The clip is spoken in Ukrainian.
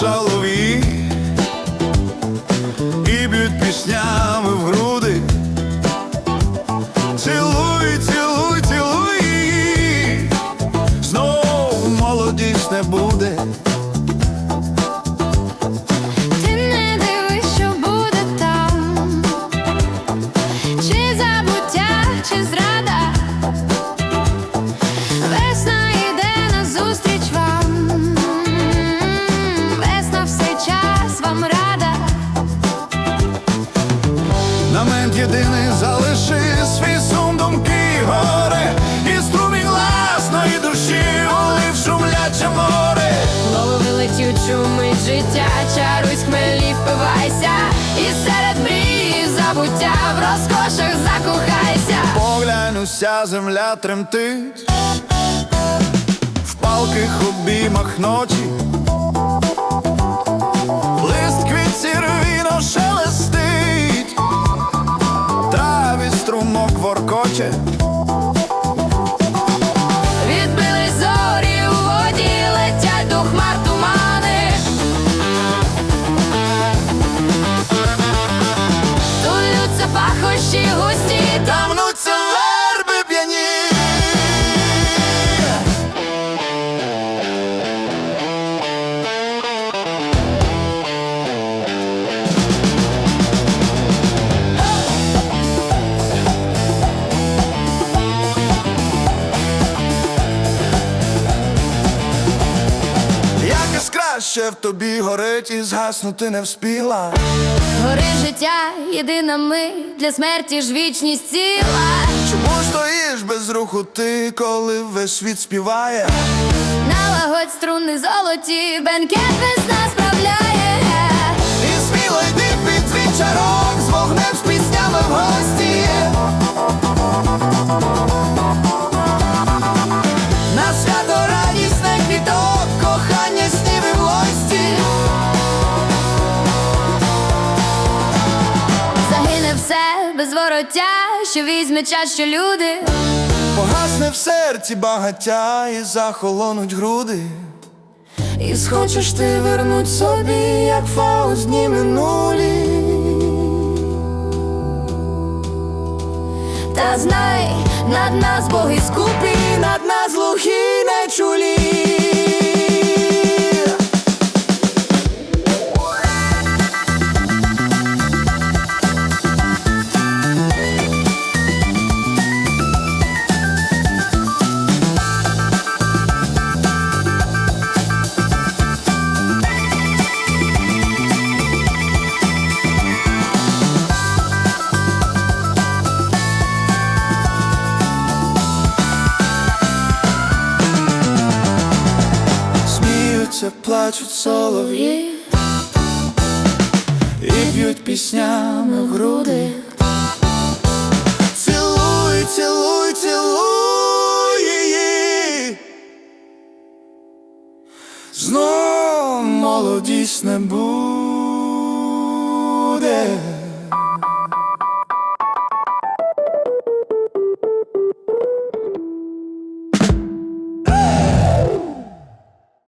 солов'ї і б'ють піснями в груди. Цілуй, цілуй, цілуй її, знов молодість не буде. Власної душі шумляче море. Лови летючу мить життя, чаруй хмелі, впивайся, і серед мрій забуття в розкошах закохайся. Поглянь, уся земля тремтить в палких обіймах ночі. Лист квіт сірвіно шелестить, траві струмок воркоче. Ще в тобі горить і згаснути не вспіла. гори життя, єдина ми для смерті ж вічність ціла. Чому стоїш без руху ти, коли весь світ співає? Налагодь струни золоті, бенкет без справляє. Без вороття, що візьме час, що люди. Погасне в серці багаття і захолонуть груди. І схочеш ти вернуть собі, як фауст дні минулі. Та знай, над нас боги скупі, над нас глухі не Сміються, плачуть солов'ї і б'ють піснями в груди. Цілуй, цілуй, цілуй її. Знов молодість не буде.